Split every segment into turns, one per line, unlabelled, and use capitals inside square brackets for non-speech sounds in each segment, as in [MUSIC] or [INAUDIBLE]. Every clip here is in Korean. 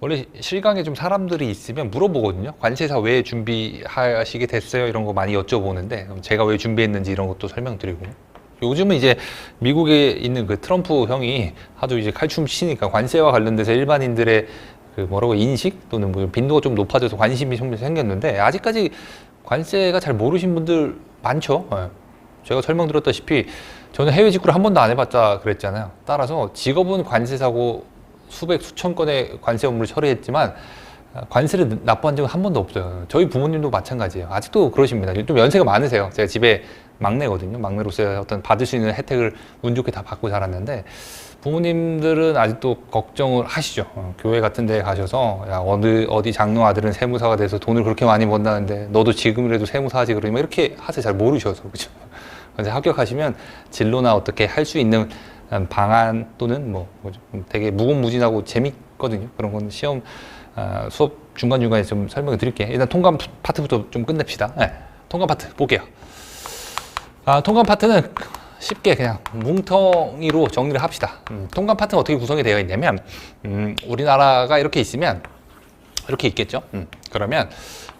원래 실강에 좀 사람들이 있으면 물어보거든요. 관세사 왜 준비하시게 됐어요? 이런 거 많이 여쭤보는데 제가 왜 준비했는지 이런 것도 설명드리고. 요즘은 이제 미국에 있는 그 트럼프 형이 하도 이제 칼춤 치니까 관세와 관련돼서 일반인들의 그 뭐라고 인식 또는 뭐 빈도가 좀 높아져서 관심이 좀 생겼는데 아직까지 관세가 잘 모르신 분들 많죠. 예. 제가 설명드렸다시피 저는 해외 직구를 한 번도 안 해봤자 그랬잖아요. 따라서 직업은 관세 사고 수백 수천 건의 관세 업무를 처리했지만 아, 관세를 납부한 적은 한 번도 없어요. 저희 부모님도 마찬가지예요. 아직도 그러십니다. 좀 연세가 많으세요. 제가 집에 막내거든요. 막내로서의 어떤 받을 수 있는 혜택을 운 좋게 다 받고 자랐는데 부모님들은 아직도 걱정을 하시죠. 어, 교회 같은 데 가셔서 야, 어디, 어디 장로 아들은 세무사가 돼서 돈을 그렇게 많이 번다는데 너도 지금이라도 세무사 하지 그러면 이렇게 하세요. 잘 모르셔서. 그죠? 그래서 [LAUGHS] 합격하시면 진로나 어떻게 할 수 있는 음, 방안 또는 뭐? 음, 되게 무궁무진하고 재밌거든요. 그런 건 시험 아, 수업 중간 중간에 좀 설명을 드릴게요. 일단 통감 파트부터 좀 끝냅시다. 네, 통감 파트 볼게요. 아, 통감 파트는 쉽게 그냥 뭉텅이로 정리를 합시다. 음, 통감 파트는 어떻게 구성이 되어 있냐면 음, 우리나라가 이렇게 있으면 이렇게 있겠죠. 음, 그러면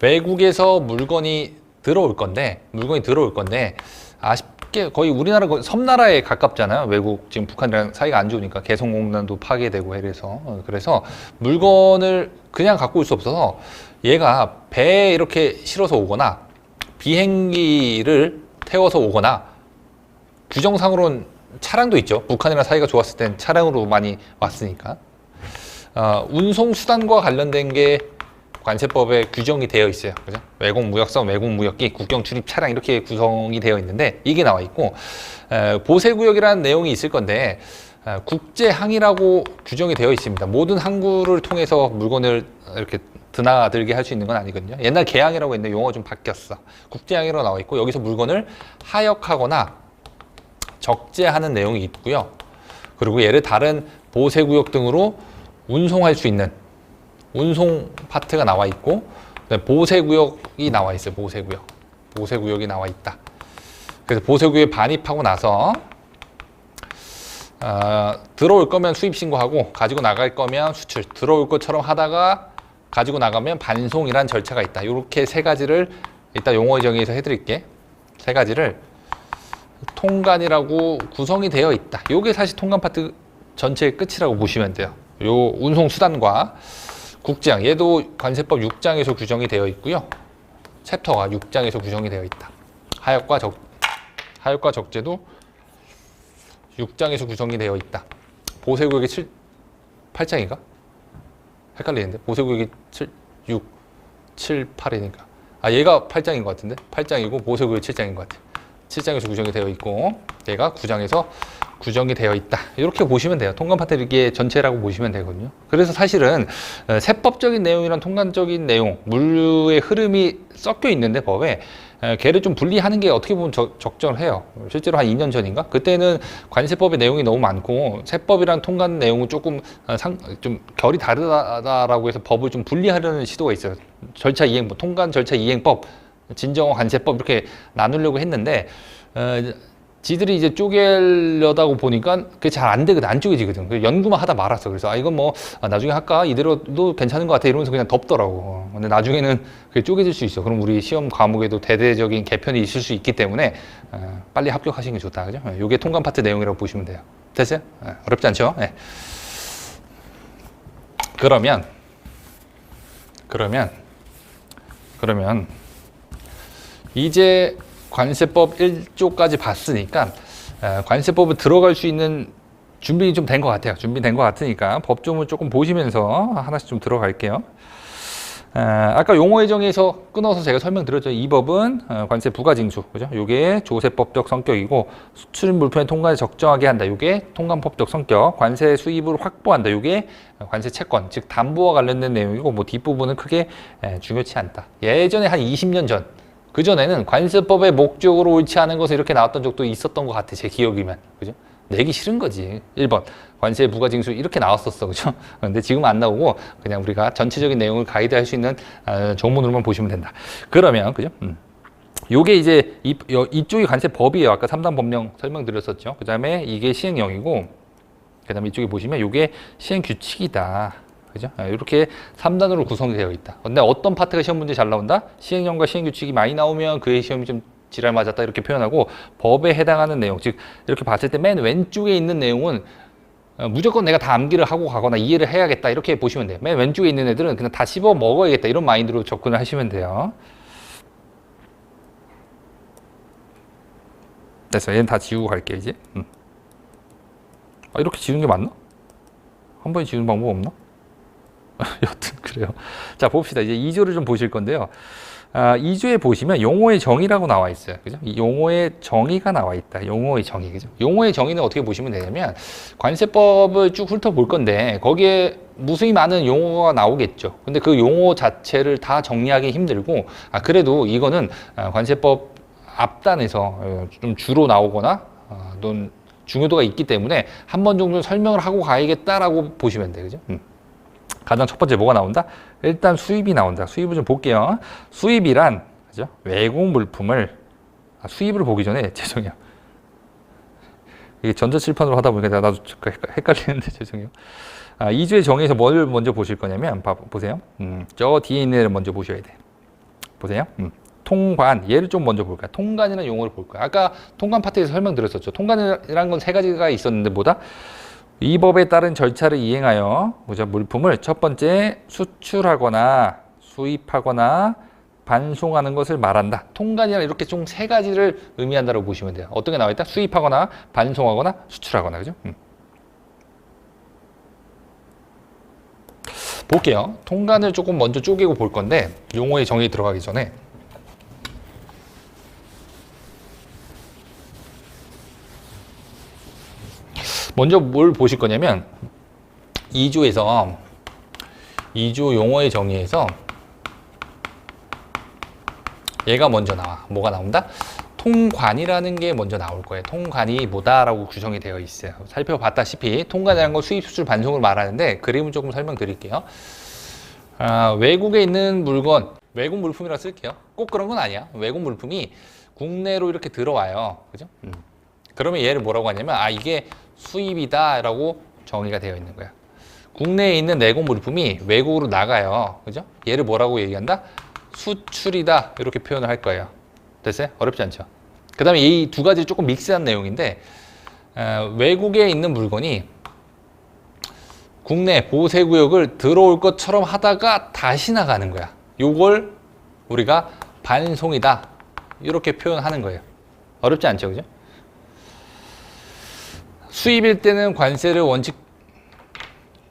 외국에서 물건이 들어올 건데 물건이 들어올 건데 아쉽 게 거의 우리나라 거- 섬나라에 가깝잖아요. 외국 지금 북한이랑 사이가 안 좋으니까 개성공단도 파괴되고 이래서 어, 그래서 물건을 그냥 갖고 올 수 없어서 얘가 배에 이렇게 실어서 오거나 비행기를 태워서 오거나 규정상으로는 차량도 있죠. 북한이랑 사이가 좋았을 땐 차량으로 많이 왔으니까. 어, 운송 수단과 관련된 게 관세법에 규정이 되어 있어요. 그죠? 외국 무역선, 외국 무역기, 국경 출입 차량 이렇게 구성이 되어 있는데 이게 나와 있고 에, 보세 구역이라는 내용이 있을 건데 에, 국제 항이라고 규정이 되어 있습니다. 모든 항구를 통해서 물건을 이렇게 드나들게 할 수 있는 건 아니거든요. 옛날 개항이라고 했는데 용어가 좀 바뀌었어. 국제 항이라고 나와 있고 여기서 물건을 하역하거나 적재하는 내용이 있고요. 그리고 얘를 다른 보세 구역 등으로 운송할 수 있는 운송 파트가 나와 있고 그다음에 보세 구역이 나와 있어요. 보세 구역. 보세 구역이 나와 있다. 그래서 보세 구역에 반입하고 나서 어, 들어올 거면 수입 신고하고 가지고 나갈 거면 수출. 들어올 것처럼 하다가 가지고 나가면 반송이란 절차가 있다. 이렇게 세 가지를 이따 용어 정의에서 해드릴게. 세 가지를 통관이라고 구성이 되어 있다. 요게 사실 통관 파트 전체의 끝이라고 보시면 돼요. 요 운송 수단과 국장 얘도 관세법 6장에서 규정이 되어 있고요. 챕터가 6장에서 규정이 되어 있다. 하역과 적 하역과 적재도 6장에서 구성이 되어 있다. 보세구역이 7 8장인가? 헷갈리는데 보세구역이 7 6 7 8이니까 아 얘가 8장인 것 같은데 8장이고 보세구역이 7장인 것 같아. 7장에서 규정이 되어 있고 얘가 9장에서 규정이 되어 있다. 이렇게 보시면 돼요. 통관 파트 이게 전체라고 보시면 되거든요. 그래서 사실은 어, 세법적인 내용이랑 통관적인 내용, 물류의 흐름이 섞여 있는데 법에 에, 걔를 좀 분리하는 게 어떻게 보면 적, 적절해요. 실제로 한 2년 전인가? 그때는 관세법의 내용이 너무 많고 세법이랑 통관 내용은 조금 어, 상, 좀 결이 다르다라고 해서 법을 좀 분리하려는 시도가 있어요. 절차 이행법, 통관 절차 이행법, 진정어 관세법 이렇게 나누려고 했는데 어, 지들이 이제 쪼개려다고 보니까 그게 잘 안 되거든 안 쪼개지거든. 연구만 하다 말았어. 그래서 아 이건 뭐 아, 나중에 할까? 이대로도 괜찮은 것 같아. 이러면서 그냥 덮더라고. 근데 나중에는 그게 쪼개질 수 있어. 그럼 우리 시험 과목에도 대대적인 개편이 있을 수 있기 때문에 어, 빨리 합격하시는 게 좋다. 그죠? 어, 요게 통관 파트 내용이라고 보시면 돼요. 됐어요? 어, 어렵지 않죠? 네. 그러면 그러면 그러면 이제 관세법 1조까지 봤으니까 에, 관세법을 들어갈 수 있는 준비 좀 된 것 같아요. 준비된 것 같으니까 법조문 조금 보시면서 하나씩 좀 들어갈게요. 에, 아까 용어의 정의에서 끊어서 제가 설명드렸죠. 이 법은 어, 관세 부가징수, 그죠? 요게 조세법적 성격이고 수출 물품의 통관을 적정하게 한다. 요게 통관법적 성격, 관세 수입을 확보한다. 요게 관세 채권, 즉 담보와 관련된 내용이고 뭐 뒷부분은 크게 에, 중요치 않다. 예전에 한 20년 전 그전에는 관세법의 목적으로 옳지 않은 것을 이렇게 나왔던 적도 있었던 것 같아. 제 기억이면. 그죠? 내기 싫은 거지. 1번. 관세 부가징수 이렇게 나왔었어. 그죠? [LAUGHS] 근데 지금 안 나오고 그냥 우리가 전체적인 내용을 가이드 할 수 있는 어, 정문으로만 보시면 된다. 그러면, 그죠? 음. 요게 이제 이, 여- 이쪽이 관세법이에요. 아까 3단 법령 설명드렸었죠. 그 다음에 이게 시행령이고, 그 다음에 이쪽에 보시면 요게 시행 규칙이다. 그죠? 아, 이렇게 3단으로 구성이 되어 있다. 근데 어떤 파트가 시험 문제 잘 나온다? 시행령과 시행규칙이 많이 나오면 그의 시험이 좀 지랄 맞았다 이렇게 표현하고 법에 해당하는 내용, 즉 이렇게 봤을 때 맨 왼쪽에 있는 내용은 어, 무조건 내가 다 암기를 하고 가거나 이해를 해야겠다 이렇게 보시면 돼요. 맨 왼쪽에 있는 애들은 그냥 다 씹어 먹어야겠다 이런 마인드로 접근을 하시면 돼요. 됐어. 얘는 다 지우고 갈게 이제. 음. 아, 이렇게 지우는 게 맞나? 한 번에 지우는 방법 없나? [LAUGHS] 여튼 그래요. 자 봅시다. 이제 2조를 좀 보실 건데요. 아, 2조에 보시면 용어의 정의라고 나와 있어요. 그죠? 이 용어의 정의가 나와 있다. 용어의 정의. 그죠? 용어의 정의는 어떻게 보시면 되냐면 관세법을 쭉 훑어볼 건데 거기에 무수히 많은 용어가 나오겠죠. 근데 그 용어 자체를 다 정리하기 힘들고 아 그래도 이거는 아, 관세법 앞단에서 어, 좀 주로 나오거나 어, 넌 중요도가 있기 때문에 한 번 정도 설명을 하고 가야겠다라고 보시면 돼요. 그죠? 음. 가장 첫 번째 뭐가 나온다? 일단 수입이 나온다. 수입을 좀 볼게요. 수입이란 그죠? 외국 물품을 아, 수입을 보기 전에 [LAUGHS] 죄송해요. 이게 전자칠판으로 하다 보니까 나도 헷갈리는데 [LAUGHS] 죄송해요. 아, 2주의 정의에서 뭘 먼저 보실 거냐면 봐, 보세요. 음, 저 뒤에 있는 애를 먼저 보셔야 돼. 보세요. 음, 통관 얘를 좀 먼저 볼까요? 통관이라는 용어를 볼까요? 아까 통관 파트에서 설명드렸었죠. 통관이라는 건 세 가지가 있었는데 뭐다? 이 법에 따른 절차를 이행하여 뭐죠? 물품을 첫 번째 수출하거나 수입하거나 반송하는 것을 말한다. 통관이란 이렇게 좀세 가지를 의미한다고 보시면 돼요. 어떤 게 나와 있다? 수입하거나 반송하거나 수출하거나 그죠? 음. 볼게요. 통관을 조금 먼저 쪼개고 볼 건데 용어의 정의 들어가기 전에 먼저 뭘 보실 거냐면 2조에서 2조 용어의 정의에서 얘가 먼저 나와. 뭐가 나온다? 통관이라는 게 먼저 나올 거예요. 통관이 뭐다라고 구성이 되어 있어요. 살펴봤다시피 통관이라는 건 수입, 수출, 반송을 말하는데 그림을 조금 설명드릴게요. 아, 외국에 있는 물건, 외국 물품이라 쓸게요. 꼭 그런 건 아니야. 외국 물품이 국내로 이렇게 들어와요. 그죠? 음. 그러면 얘를 뭐라고 하냐면 아 이게 수입이다라고 정의가 되어 있는 거야. 국내에 있는 내국 물품이 외국으로 나가요. 그죠? 얘를 뭐라고 얘기한다? 수출이다. 이렇게 표현을 할 거예요. 됐어요? 어렵지 않죠? 그 다음에 이 두 가지 조금 믹스한 내용인데 어, 외국에 있는 물건이 국내 보세구역을 들어올 것처럼 하다가 다시 나가는 거야. 요걸 우리가 반송이다. 이렇게 표현하는 거예요. 어렵지 않죠? 그죠? 수입일 때는 관세를 원칙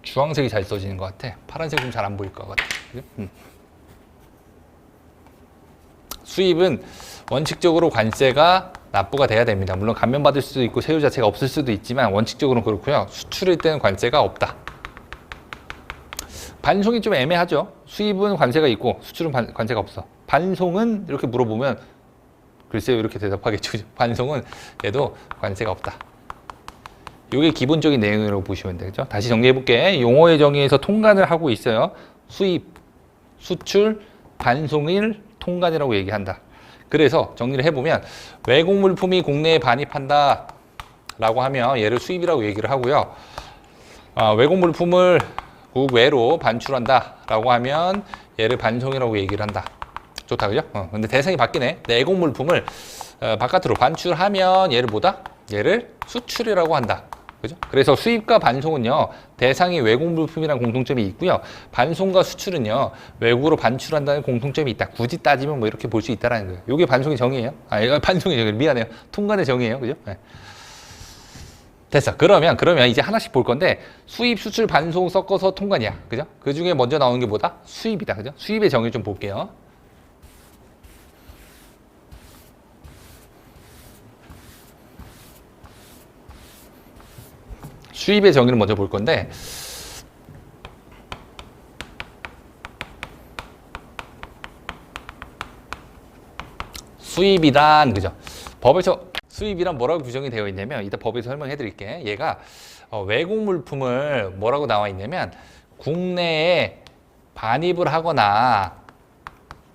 주황색이 잘 써지는 것 같아. 파란색 좀 잘 안 보일 것 같아. 음. 수입은 원칙적으로 관세가 납부가 돼야 됩니다. 물론 감면받을 수도 있고 세율 자체가 없을 수도 있지만 원칙적으로는 그렇고요. 수출일 때는 관세가 없다. 반송이 좀 애매하죠. 수입은 관세가 있고 수출은 반- 관세가 없어. 반송은 이렇게 물어보면 글쎄요 이렇게 대답하겠죠. [LAUGHS] 반송은 얘도 관세가 없다. 이게 기본적인 내용이라고 보시면 되죠. 다시 정리해 볼게. 용어의 정의에서 통관을 하고 있어요. 수입, 수출, 반송일 통관이라고 얘기한다. 그래서 정리를 해보면 외국 물품이 국내에 반입한다 라고 하면 얘를 수입이라고 얘기를 하고요. 아, 외국 물품을 국외로 반출한다 라고 하면 얘를 반송이라고 얘기를 한다. 좋다 그죠? 어, 근데 대상이 바뀌네. 내국 물품을 어, 바깥으로 반출하면 얘를 뭐다? 얘를 수출이라고 한다. 그죠? 그래서 수입과 반송은요 대상이 외국 물품이란 공통점이 있고요 반송과 수출은요 외국으로 반출한다는 공통점이 있다. 굳이 따지면 뭐 이렇게 볼 수 있다라는 거예요. 이게 반송의 정의예요. 아, 이거 [LAUGHS] 반송의 정의 미안해요. 통관의 정의예요. 그죠? 네. 됐어. 그러면 그러면 이제 하나씩 볼 건데 수입, 수출, 반송 섞어서 통관이야. 그죠? 그 중에 먼저 나오는 게 뭐다? 수입이다. 그죠? 수입의 정의 좀 볼게요. 수입의 정의를 먼저 볼 건데 수입이란 그죠? 법에서 수입이란 뭐라고 규정이 되어 있냐면 이따 법에서 설명해 드릴게. 얘가 어, 외국 물품을 뭐라고 나와 있냐면 국내에 반입을 하거나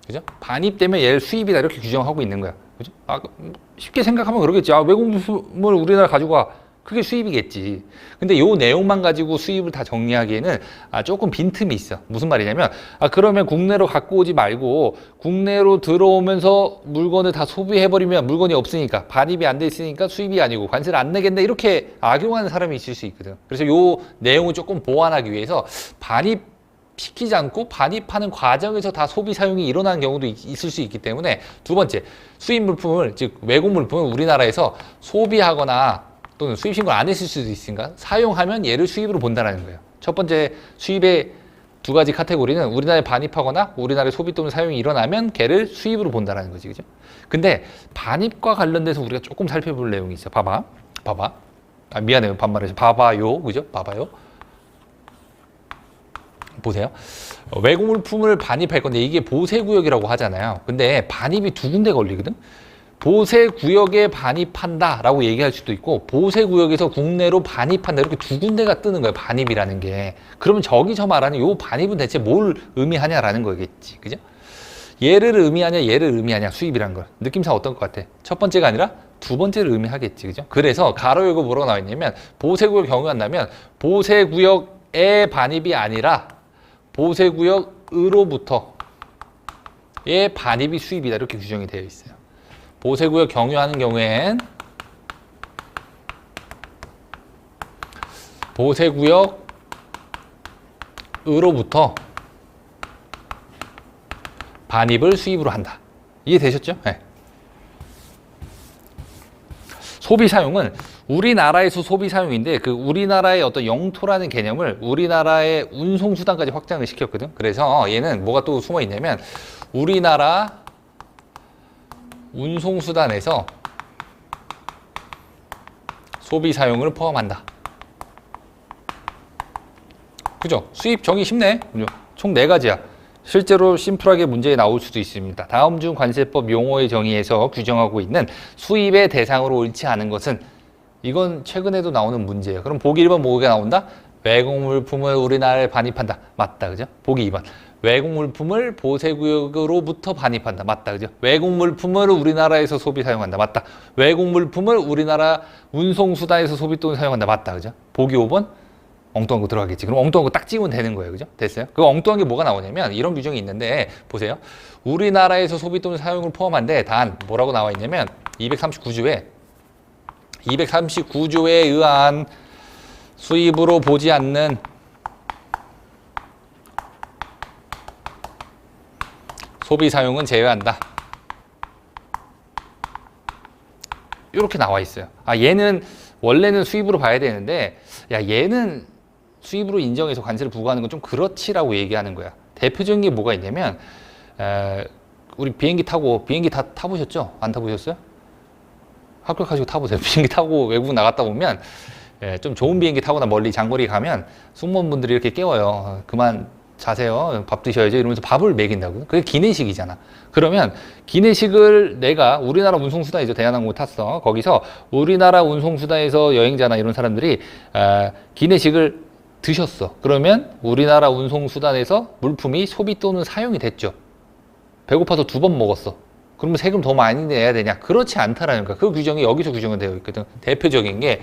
그죠? 반입되면 얘를 수입이다 이렇게 규정하고 있는 거야. 그죠? 아, 그, 쉽게 생각하면 그러겠지. 아, 외국 물품을 우리나라 가지고 와. 그게 수입이겠지. 근데 요 내용만 가지고 수입을 다 정리하기에는 아, 조금 빈틈이 있어. 무슨 말이냐면, 아, 그러면 국내로 갖고 오지 말고 국내로 들어오면서 물건을 다 소비해버리면 물건이 없으니까 반입이 안 돼 있으니까 수입이 아니고 관세를 안 내겠네. 이렇게 악용하는 사람이 있을 수 있거든. 그래서 요 내용을 조금 보완하기 위해서 반입 시키지 않고 반입하는 과정에서 다 소비 사용이 일어나는 경우도 있- 있을 수 있기 때문에 두 번째 수입 물품을 즉 외국 물품을 우리나라에서 소비하거나 또는 수입 신고 안 했을 수도 있으니까 사용하면 얘를 수입으로 본다는 거예요. 첫 번째 수입의 두 가지 카테고리는 우리나라에 반입하거나 우리나라에 소비 또는 사용이 일어나면 걔를 수입으로 본다는 거지, 그죠? 근데 반입과 관련돼서 우리가 조금 살펴볼 내용이 있어. 봐봐, 봐봐. 아, 미안해요, 반말해서 봐봐요, 그죠? 봐봐요. 보세요. 어, 외국 물품을 반입할 건데 이게 보세 구역이라고 하잖아요. 근데 반입이 두 군데 걸리거든. 보세 구역에 반입한다 라고 얘기할 수도 있고 보세 구역에서 국내로 반입한다 이렇게 두 군데가 뜨는 거예요. 반입이라는 게. 그러면 저기서 말하는 요 반입은 대체 뭘 의미하냐라는 거겠지. 그죠? 얘를 의미하냐 얘를 의미하냐 수입이란 걸 느낌상 어떤 것 같아? 첫 번째가 아니라 두 번째를 의미하겠지 그죠? 그래서 가로 열고 뭐라고 나와 있냐면 보세 구역 경유한다면 보세 구역의 반입이 아니라 보세 구역으로부터의 반입이 수입이다 이렇게 규정이 되어 있어요. 보세구역 경유하는 경우엔 보세구역으로부터 반입을 수입으로 한다. 이해되셨죠? 네. 소비 사용은 우리나라에서 소비 사용인데 그 우리나라의 어떤 영토라는 개념을 우리나라의 운송 수단까지 확장을 시켰거든. 그래서 얘는 뭐가 또 숨어 있냐면 우리나라 운송 수단에서 소비 사용을 포함한다. 그죠? 수입 정의 쉽네. 총네 가지야. 실제로 심플하게 문제에 나올 수도 있습니다. 다음 중 관세법 용어의 정의에서 규정하고 있는 수입의 대상으로 옳지 않은 것은 이건 최근에도 나오는 문제예요. 그럼 보기 1번 뭐가 나온다? 외국 물품을 우리나라에 반입한다. 맞다. 그죠? 보기 2번. 외국 물품을 보세구역으로부터 반입한다. 맞다. 그죠? 외국 물품을 우리나라에서 소비 사용한다. 맞다. 외국 물품을 우리나라 운송수단에서 소비 또는 사용한다. 맞다. 그죠? 보기 5번. 엉뚱한 거 들어가겠지. 그럼 엉뚱한 거 딱 찍으면 되는 거예요. 그죠? 됐어요? 그 엉뚱한 게 뭐가 나오냐면 이런 규정이 있는데 보세요. 우리나라에서 소비 또는 사용을 포함한데 단 뭐라고 나와 있냐면 239조에 239조에 의한 수입으로 보지 않는 소비 사용은 제외한다. 이렇게 나와 있어요. 아 얘는 원래는 수입으로 봐야 되는데 야 얘는 수입으로 인정해서 관세를 부과하는 건 좀 그렇지라고 얘기하는 거야. 대표적인 게 뭐가 있냐면 에, 우리 비행기 타고 비행기 다 타보셨죠? 안 타보셨어요? 합격하시고 타보세요. [LAUGHS] 비행기 타고 외국 나갔다 오면 예, 좀 좋은 비행기 타거나 멀리 장거리 가면 승무원분들이 이렇게 깨워요. 어, 그만 자세요. 밥 드셔야죠. 이러면서 밥을 먹인다고. 그게 기내식이잖아. 그러면 기내식을 내가 우리나라 운송수단이죠. 대한항공 탔어. 거기서 우리나라 운송수단에서 여행자나 이런 사람들이 아, 기내식을 드셨어. 그러면 우리나라 운송수단에서 물품이 소비 또는 사용이 됐죠. 배고파서 두 번 먹었어. 그러면 세금 더 많이 내야 되냐? 그렇지 않다라는 거야. 그 규정이 여기서 규정은 되어 있거든. 대표적인 게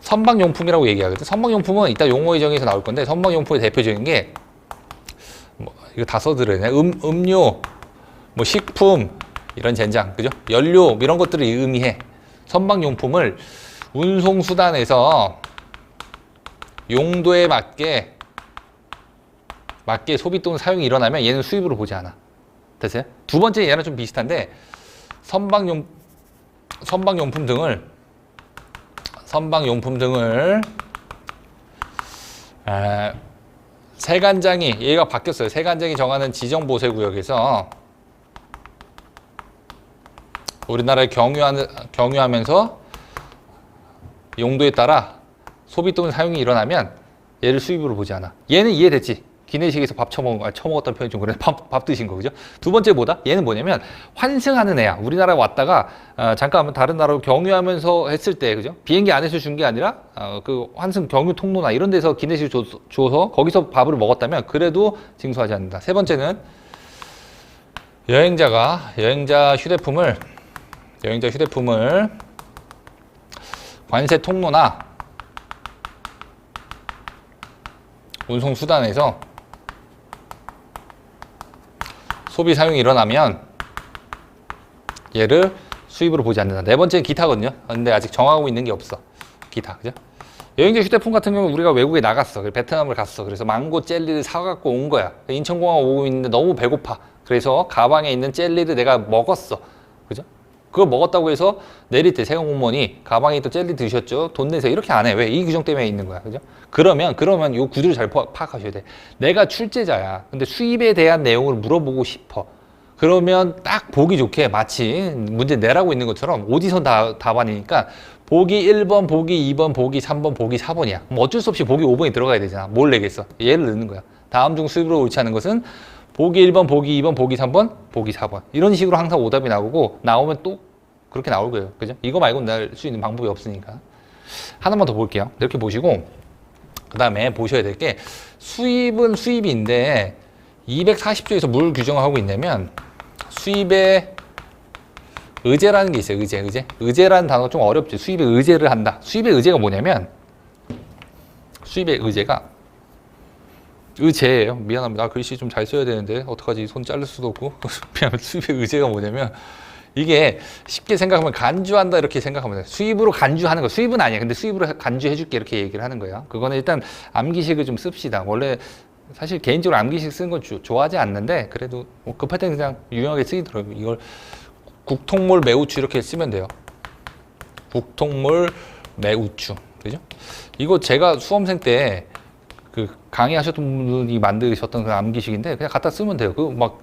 선박용품이라고 얘기하거든. 선박용품은 이따 용어의 정의에서 나올 건데 선박용품의 대표적인 게 뭐, 이거 다 써드려야 음, 음료, 뭐 식품, 이런 젠장, 그죠? 연료, 이런 것들을 의미해. 선박용품을 운송수단에서 용도에 맞게 맞게 소비 또는 사용이 일어나면 얘는 수입으로 보지 않아. 됐어요? 두 번째 얘는 좀 비슷한데 선박용 선박용품 등을 선박용품 등을 아, 세관장이 얘가 바뀌었어요. 세관장이 정하는 지정 보세 구역에서 우리나라에 경유하는 경유하면서 용도에 따라 소비 또는 사용이 일어나면 얘를 수입으로 보지 않아. 얘는 이해됐지? 기내식에서 밥 처먹은 거, 아, 처먹었던 표현이 좀 그래. 밥, 밥 드신 거, 그죠? 두 번째 뭐다? 얘는 뭐냐면, 환승하는 애야. 우리나라에 왔다가, 어, 잠깐 다른 나라로 경유하면서 했을 때, 그죠? 비행기 안에서 준 게 아니라, 어, 그 환승 경유 통로나 이런 데서 기내식 줘, 줘서 거기서 밥을 먹었다면, 그래도 징수하지 않는다. 세 번째는, 여행자가, 여행자 휴대품을, 여행자 휴대품을 관세 통로나 운송 수단에서 소비 사용이 일어나면 얘를 수입으로 보지 않는다. 네 번째는 기타거든요. 근데 아직 정하고 있는 게 없어. 기타, 그죠? 여행자 휴대폰 같은 경우 우리가 외국에 나갔어. 베트남을 갔어. 그래서 망고 젤리를 사갖고 온 거야. 인천공항 오고 있는데 너무 배고파. 그래서 가방에 있는 젤리를 내가 먹었어. 그죠? 그걸 먹었다고 해서 내릴 때 세관 공무원이 가방에 또 젤리 드셨죠? 돈 내세요. 이렇게 안 해. 왜? 이 규정 때문에 있는 거야. 그죠? 그러면, 그러면 이 구조를 잘 파- 파악하셔야 돼. 내가 출제자야. 근데 수입에 대한 내용을 물어보고 싶어. 그러면 딱 보기 좋게 마치 문제 내라고 있는 것처럼 오디션 다, 답안이니까 보기 1번, 보기 2번, 보기 3번, 보기 4번이야. 그럼 어쩔 수 없이 보기 5번이 들어가야 되잖아. 뭘 내겠어? 얘를 넣는 거야. 다음 중 수입으로 옳지 않은 것은 보기 1번, 보기 2번, 보기 3번, 보기 4번. 이런 식으로 항상 오답이 나오고 나오면 또 그렇게 나올 거예요. 그죠? 이거 말고는 낼 수 있는 방법이 없으니까. 하나만 더 볼게요. 이렇게 보시고 그 다음에 보셔야 될 게 수입은 수입인데 240조에서 뭘 규정하고 있냐면 수입의 의제라는 게 있어요. 의제, 의제. 의제라는 단어가 좀 어렵죠. 수입의 의제를 한다. 수입의 의제가 뭐냐면 수입의 의제가 의제예요. 미안합니다. 아, 글씨 좀 잘 써야 되는데 어떡하지? 손 자를 수도 없고. [LAUGHS] 수입의 의제가 뭐냐면 이게 쉽게 생각하면 간주한다 이렇게 생각하면 돼요. 수입으로 간주하는 거. 수입은 아니야. 근데 수입으로 간주해 줄게 이렇게 얘기를 하는 거예요. 그거는 일단 암기식을 좀 씁시다. 원래 사실 개인적으로 암기식 쓰는 건 주- 좋아하지 않는데 그래도 뭐 급할 때 그냥 유용하게 쓰이더라고요. 이걸 국통몰 매우추 이렇게 쓰면 돼요. 국통몰 매우추. 그죠? 이거 제가 수험생 때 그 강의하셨던 분이 만드셨던 그 암기식인데 그냥 갖다 쓰면 돼요. 그막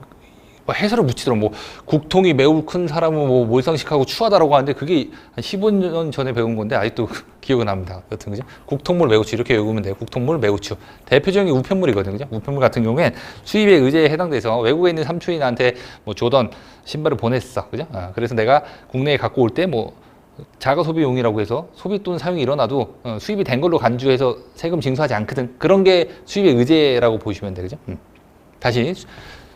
해설을 붙이더라고. 뭐 국통이 매우 큰 사람은 뭐 몰상식하고 추하다라고 하는데 그게 한 15년 전에 배운 건데 아직도 [LAUGHS] 기억은 납니다. 여튼 그죠? 국통물 매우추 이렇게 외우면 돼요. 국통물 매우추. 대표적인 우편물이거든요. 그죠? 우편물 같은 경우엔 수입의 의제에 해당돼서 외국에 있는 삼촌이나한테 뭐 조던 신발을 보냈어. 그죠? 아, 그래서 내가 국내에 갖고 올 때 뭐 자가 소비용이라고 해서 소비 또는 사용이 일어나도 어, 수입이 된 걸로 간주해서 세금 징수하지 않거든. 그런 게 수입의 의제라고 보시면 되죠. 음. 다시 수-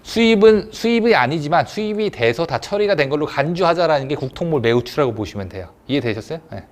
수입은 수입이 아니지만 수입이 돼서 다 처리가 된 걸로 간주하자라는 게 국통물 매우추라고 보시면 돼요. 이해되셨어요? 네.